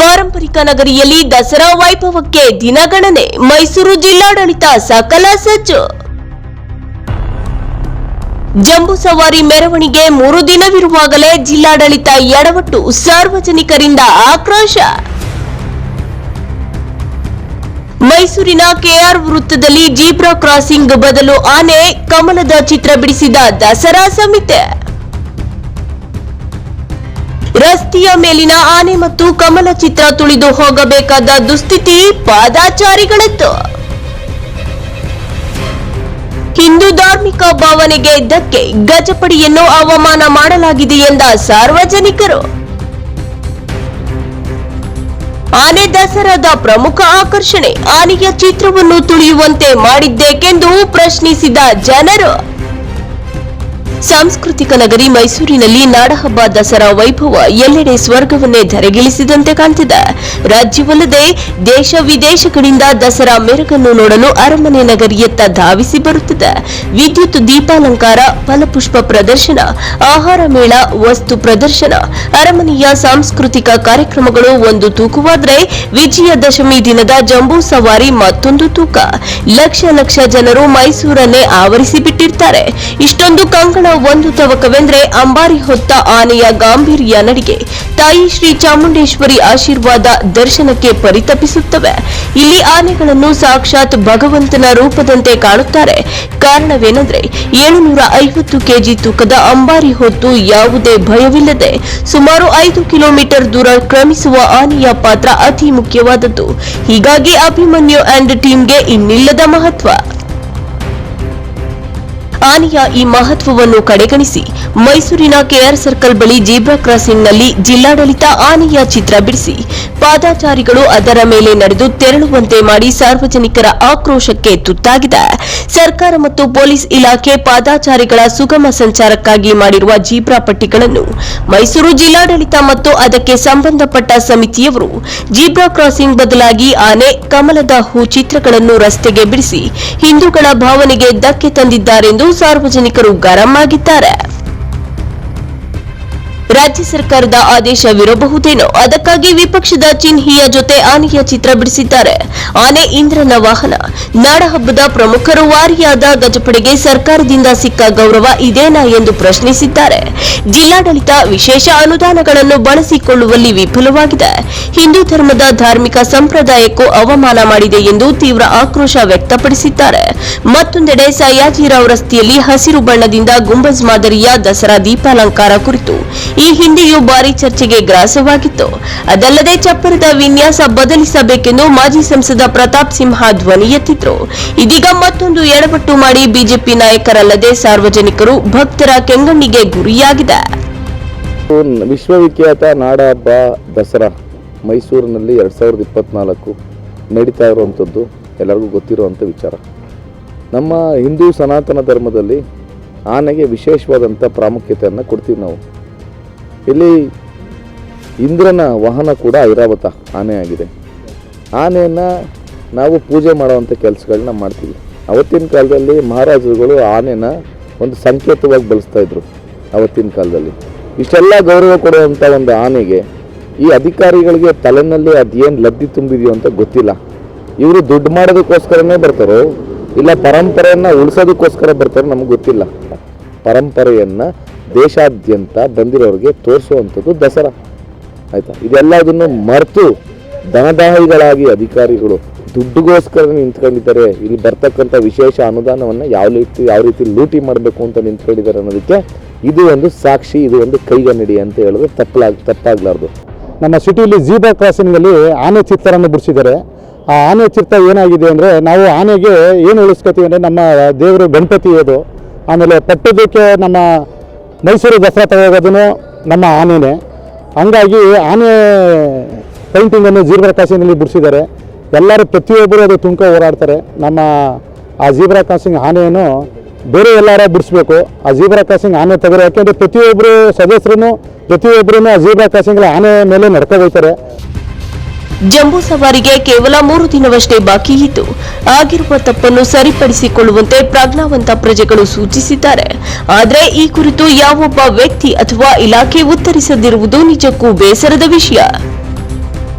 ಪಾರಂಪರಿಕ ನಗರಿಯಲ್ಲಿ ದಸರಾ ವೈಭವಕ್ಕೆ ದಿನಗಣನೆ, ಮೈಸೂರು ಜಿಲ್ಲಾಡಳಿತ ಸಕಲ ಸಜ್ಜು. ಜಂಬೂ ಸವಾರಿ ಮೆರವಣಿಗೆ ಮೂರು ದಿನವಿರುವಾಗಲೇ ಜಿಲ್ಲಾಡಳಿತ ಎಡವಟ್ಟು ಸಾರ್ವಜನಿಕರಿಂದ ಆಕ್ರೋಶ. ಮೈಸೂರಿನ ಕೆಆರ್ ವೃತ್ತದಲ್ಲಿ ಜೀಬ್ರಾ ಕ್ರಾಸಿಂಗ್ ಬದಲು ಆನೆ, ಕಮಲದ ಚಿತ್ರ ಬಿಡಿಸಿದ ದಸರಾ ಸಮಿತಿ. ರಸ್ತೆಯ ಮೇಲಿನ ಆನೆ ಮತ್ತು ಕಮಲ ಚಿತ್ರ ತುಳಿದು ಹೋಗಬೇಕಾದ ದುಸ್ಥಿತಿ ಪಾದಾಚಾರಿಗಳದ್ದು. ಹಿಂದೂ ಧಾರ್ಮಿಕ ಭಾವನೆಗೆ ಧಕ್ಕೆ, ಗಜಪಡಿಯನ್ನು ಅವಮಾನ ಮಾಡಲಾಗಿದೆ ಎಂದ ಸಾರ್ವಜನಿಕರು. ಆನೆ ದಸರಾದ ಪ್ರಮುಖ ಆಕರ್ಷಣೆ, ಆನೆಯ ಚಿತ್ರವನ್ನು ತುಳಿಯುವಂತೆ ಮಾಡಿದ್ದೇಕೆಂದು ಪ್ರಶ್ನಿಸಿದ ಜನರು. ಸಾಂಸ್ಕೃತಿಕ ನಗರಿ ಮೈಸೂರಿನಲ್ಲಿ ನಾಡಹಬ್ಬ ದಸರಾ ವೈಭವ ಎಲ್ಲೆಡೆ ಸ್ವರ್ಗವನ್ನೇ ಧರೆಗಿಳಿಸಿದಂತೆ ಕಾಣ್ತಿದೆ. ರಾಜ್ಯವಲ್ಲದೆ ದೇಶ ವಿದೇಶಗಳಿಂದ ದಸರಾ ಮೆರುಗನ್ನು ನೋಡಲು ಅರಮನೆ ನಗರಿಯತ್ತ ಧಾವಿಸಿ ಬರುತ್ತಿದೆ. ವಿದ್ಯುತ್ ದೀಪಾಲಂಕಾರ, ಫಲಪುಷ್ಪ ಪ್ರದರ್ಶನ, ಆಹಾರ ಮೇಳ, ವಸ್ತು ಪ್ರದರ್ಶನ, ಅರಮನೆಯ ಸಾಂಸ್ಕೃತಿಕ ಕಾರ್ಯಕ್ರಮಗಳು ಒಂದು ತೂಕವಾದರೆ ವಿಜಯದಶಮಿ ದಿನದ ಜಂಬೂ ಸವಾರಿ ಮತ್ತೊಂದು ತೂಕ. ಲಕ್ಷ ಲಕ್ಷ ಜನರು ಮೈಸೂರನ್ನೇ ಆವರಿಸಿ ಬಿಟ್ಟಿರ್ತಾರೆ. ಇಷ್ಟೊಂದು ಕಂಕಣ ಒಂದು ತವಕವೆಂದರೆ ಅಂಬಾರಿ ಹೊತ್ತ ಆನೆಯ ಗಾಂಭೀರ್ಯ ನಡಿಗೆ. ತಾಯಿ ಶ್ರೀ ಚಾಮುಂಡೇಶ್ವರಿ ಆಶೀರ್ವಾದ ದರ್ಶನಕ್ಕೆ ಪರಿತಪಿಸುತ್ತವೆ. ಇಲ್ಲಿ ಆನೆಗಳನ್ನು ಸಾಕ್ಷಾತ್ ಭಗವಂತನ ರೂಪದಂತೆ ಕಾಣುತ್ತಾರೆ. ಕಾರಣವೇನೆಂದರೆ ಏಳುನೂರ ಐವತ್ತು ಕೆಜಿ ತೂಕದ ಅಂಬಾರಿ ಹೊತ್ತು ಯಾವುದೇ ಭಯವಿಲ್ಲದೆ ಸುಮಾರು ಐದು ಕಿಲೋಮೀಟರ್ ದೂರ ಕ್ರಮಿಸುವ ಆನೆಯ ಪಾತ್ರ ಅತಿ ಮುಖ್ಯವಾದದ್ದು. ಹೀಗಾಗಿ ಅಭಿಮನ್ಯು ಅಂಡ್ ಟೀಮ್ಗೆ ಇನ್ನಿಲ್ಲದ ಮಹತ್ವ. ಆನೆಯ ಈ ಮಹತ್ವವನ್ನು ಕಡೆಗಣಿಸಿ ಮೈಸೂರಿನ ಕೆಆರ್ ಸರ್ಕಲ್ ಬಳಿ ಜೀಬ್ರಾ ಕ್ರಾಸಿಂಗ್ನಲ್ಲಿ ಜಿಲ್ಲಾಡಳಿತ ಆನೆಯ ಚಿತ್ರ ಬಿಡಿಸಿ, ಪಾದಾಚಾರಿಗಳು ಅದರ ಮೇಲೆ ನಡೆದು ತೆರಳುವಂತೆ ಮಾಡಿ ಸಾರ್ವಜನಿಕರ ಆಕ್ರೋಶಕ್ಕೆ ತುತ್ತಾಗಿದೆ. ಸರ್ಕಾರ ಮತ್ತು ಪೊಲೀಸ್ ಇಲಾಖೆ ಪಾದಾಚಾರಿಗಳ ಸುಗಮ ಸಂಚಾರಕ್ಕಾಗಿ ಮಾಡಿರುವ ಜೀಬ್ರಾ ಪಟ್ಟಿಗಳನ್ನು ಮೈಸೂರು ಜಿಲ್ಲಾಡಳಿತ ಮತ್ತು ಅದಕ್ಕೆ ಸಂಬಂಧಪಟ್ಟ ಸಮಿತಿಯವರು ಜೀಬ್ರಾ ಕ್ರಾಸಿಂಗ್ ಬದಲಾಗಿ ಆನೆ, ಕಮಲದ ಹೂ ಚಿತ್ರಗಳನ್ನು ರಸ್ತೆಗೆ ಬಿಡಿಸಿ ಹಿಂದೂಗಳ ಭಾವನೆಗೆ ಧಕ್ಕೆ ತಂದಿದ್ದಾರೆಂದು ಸಾರ್ವಜನಿಕರು ಗರಂ ಆಗಿದ್ದಾರೆ. ರಾಜ್ಯ ಸರ್ಕಾರದ ಆದೇಶವಿರಬಹುದೇನೋ ಅದಕ್ಕಾಗಿ ವಿಪಕ್ಷದ ಚಿಹ್ನೆಯ ಜೊತೆ ಆನೆಯ ಚಿತ್ರ ಬಿಡಿಸಿದ್ದಾರೆ. ಆನೆ ಇಂದ್ರನ ವಾಹನ. ನಾಡಹಬ್ಬದ ಪ್ರಮುಖರು ವಾರಿಯಾದ ಗಜಪಡೆಗೆ ಸರ್ಕಾರದಿಂದ ಸಿಕ್ಕ ಗೌರವ ಇದೇನಾ ಎಂದು ಪ್ರಶ್ನಿಸಿದ್ದಾರೆ. ಜಿಲ್ಲಾಡಳಿತ ವಿಶೇಷ ಅನುದಾನಗಳನ್ನು ಬಳಸಿಕೊಳ್ಳುವಲ್ಲಿ ವಿಫಲವಾಗಿದೆ. ಹಿಂದೂ ಧರ್ಮದ ಧಾರ್ಮಿಕ ಸಂಪ್ರದಾಯಕ್ಕೂ ಅವಮಾನ ಮಾಡಿದೆ ಎಂದು ತೀವ್ರ ಆಕ್ರೋಶ ವ್ಯಕ್ತಪಡಿಸಿದ್ದಾರೆ. ಮತ್ತೊಂದೆಡೆ ಸಯಾಜಿರಾವ್ ರಸ್ತೆಯಲ್ಲಿ ಹಸಿರು ಬಣ್ಣದಿಂದ ಗುಂಬಜ್ ಮಾದರಿಯ ದಸರಾ ದೀಪಾಲಂಕಾರ ಕುರಿತು. ಹಿಂದೆಯೂ ಭಾರಿ ಚರ್ಚೆಗೆ ಗ್ರಾಸವಾಗಿತ್ತು. ಅದಲ್ಲದೆ ಚಪ್ಪರದ ವಿನ್ಯಾಸ ಬದಲಿಸಬೇಕೆಂದು ಮಾಜಿ ಸಂಸದ ಪ್ರತಾಪ್ ಸಿಂಹ ಧ್ವನಿ ಎತ್ತಿದ್ರು. ಇದೀಗ ಮತ್ತೊಂದು ಎಡಪಟ್ಟು ಮಾಡಿ ಬಿಜೆಪಿ ನಾಯಕರಲ್ಲದೆ ಸಾರ್ವಜನಿಕರು ಭಕ್ತರ ಕೆಂಗಣ್ಣಿಗೆ ಗುರಿಯಾಗಿದೆ. ವಿಶ್ವವಿಖ್ಯಾತ ನಾಡಹಬ್ಬ ದಸರಾ ಮೈಸೂರಿನಲ್ಲಿ ಎರಡು ಸಾವಿರದ ಇಪ್ಪತ್ನಾಲ್ಕು ನಡೀತಾ ಇರುವಂಥದ್ದು ಎಲ್ಲರಿಗೂ ಗೊತ್ತಿರುವಂಥ ವಿಚಾರ. ನಮ್ಮ ಹಿಂದೂ ಸನಾತನ ಧರ್ಮದಲ್ಲಿ ಆನೆಗೆ ವಿಶೇಷವಾದಂಥ ಪ್ರಾಮುಖ್ಯತೆಯನ್ನು ಕೊಡ್ತೀವಿ ನಾವು. ಇಲ್ಲಿ ಇಂದ್ರನ ವಾಹನ ಕೂಡ ಐರಾವತ ಆನೆ ಆಗಿದೆ. ಆನೆಯನ್ನು ನಾವು ಪೂಜೆ ಮಾಡುವಂಥ ಕೆಲಸಗಳನ್ನ ಮಾಡ್ತೀವಿ. ಅವತ್ತಿನ ಕಾಲದಲ್ಲಿ ಮಹಾರಾಜರುಗಳು ಆನೆನ ಒಂದು ಸಂಕೇತವಾಗಿ ಬಳಸ್ತಾ ಇದ್ರು ಅವತ್ತಿನ ಕಾಲದಲ್ಲಿ. ಇಷ್ಟೆಲ್ಲ ಗೌರವ ಕೊಡುವಂಥ ಒಂದು ಆನೆಗೆ ಈ ಅಧಿಕಾರಿಗಳಿಗೆ ತಲೆನಲ್ಲಿ ಅದೇನು ಲಬ್ಧಿ ತುಂಬಿದೆಯೋ ಅಂತ ಗೊತ್ತಿಲ್ಲ. ಇವರು ದುಡ್ಡು ಮಾಡೋದಕ್ಕೋಸ್ಕರನೇ ಬರ್ತಾರೋ, ಇಲ್ಲ ಪರಂಪರೆಯನ್ನು ಉಳಿಸೋದಕ್ಕೋಸ್ಕರ ಬರ್ತಾರೋ ನಮ್ಗೆ ಗೊತ್ತಿಲ್ಲ. ಪರಂಪರೆಯನ್ನು ದೇಶಾದ್ಯಂತ ಬಂದಿರೋರಿಗೆ ತೋರಿಸುವಂಥದ್ದು ದಸರಾ. ಆಯಿತಾ? ಇದೆಲ್ಲದನ್ನು ಮರೆತು ದನದಾಹಿಗಳಾಗಿ ಅಧಿಕಾರಿಗಳು ದುಡ್ಡುಗೋಸ್ಕರ ನಿಂತ್ಕೊಂಡಿದ್ದಾರೆ. ಇಲ್ಲಿ ಬರ್ತಕ್ಕಂಥ ವಿಶೇಷ ಅನುದಾನವನ್ನು ಯಾವ ರೀತಿ ಯಾವ ರೀತಿ ಲೂಟಿ ಮಾಡಬೇಕು ಅಂತ ನಿಂತ್ಕೊಂಡಿದ್ದಾರೆ ಅನ್ನೋದಕ್ಕೆ ಇದು ಒಂದು ಸಾಕ್ಷಿ, ಇದು ಒಂದು ಕೈಗನ್ನಡಿ ಅಂತ ಹೇಳಿದ್ರೆ ತಪ್ಪಲಾಗ, ತಪ್ಪಾಗಲಾರ್ದು. ನಮ್ಮ ಸಿಟಿಯಲ್ಲಿ ಜೀಬಾ ಕ್ರಾಸಿಂಗಲ್ಲಿ ಆನೆ ಚಿತ್ತರನ್ನು ಬಿಡಿಸಿದ್ದಾರೆ. ಆ ಆನೆ ಚಿತ್ರ ಏನಾಗಿದೆ ಅಂದರೆ ನಾವು ಆನೆಗೆ ಏನು ಉಳಿಸ್ಕೊತೀವಿ ಅಂದರೆ ನಮ್ಮ ದೇವರು ಗಣಪತಿ ಅದು. ಆಮೇಲೆ ಪಟ್ಟದಕ್ಕೆ ನಮ್ಮ ಮೈಸೂರು ದಸರಾ ತಗೋಗೋದೂ ನಮ್ಮ ಆನೆನೇ. ಹಂಗಾಗಿ ಆನೆ ಪೇಂಟಿಂಗನ್ನು ಜೀಬ್ರಾ ಕಾಸಿನಲ್ಲಿ ಬಿಡಿಸಿದ್ದಾರೆ. ಎಲ್ಲರೂ ಪ್ರತಿಯೊಬ್ಬರು ಅದು ತುಮಕ ಹೋರಾಡ್ತಾರೆ. ನಮ್ಮ ಆ ಜೀಬ್ರಾ ಕ್ರಾಸಿಂಗ್ ಆನೆಯನ್ನು ಬೇರೆ ಎಲ್ಲಾರ ಬಿಡಿಸ್ಬೇಕು. ಆ ಜೀಬ್ರಾ ಕ್ರಾಸಿಂಗ್ ಆನೆ ತೆಗೆದು ಯಾಕೆಂದರೆ ಪ್ರತಿಯೊಬ್ಬರು ಸದಸ್ಯರು ಪ್ರತಿಯೊಬ್ಬರೂ ಆ ಜೀಬ್ರಾ ಕ್ರಾಸಿಂಗ್ ಆನೆ ಮೇಲೆ ನಡ್ಕೊಂಡು ಹೋಗ್ತಾರೆ. ಜಂಬೂ ಸವಾರಿಗೆ ಕೇವಲ ಮೂರು ದಿನವಷ್ಟೇ ಬಾಕಿ ಇದ್ದು ಆಗಿರುವ ತಪ್ಪನ್ನು ಸರಿಪಡಿಸಿಕೊಳ್ಳುವಂತೆ ಪ್ರಜ್ಞಾವಂತ ಪ್ರಜೆಗಳು ಸೂಚಿಸಿದ್ದಾರೆ. ಆದರೆ ಈ ಕುರಿತು ಯಾವೊಬ್ಬ ವ್ಯಕ್ತಿ ಅಥವಾ ಇಲಾಖೆ ಉತ್ತರಿಸದಿರುವುದು ನಿಜಕ್ಕೂ ಬೇಸರದ ವಿಷಯ.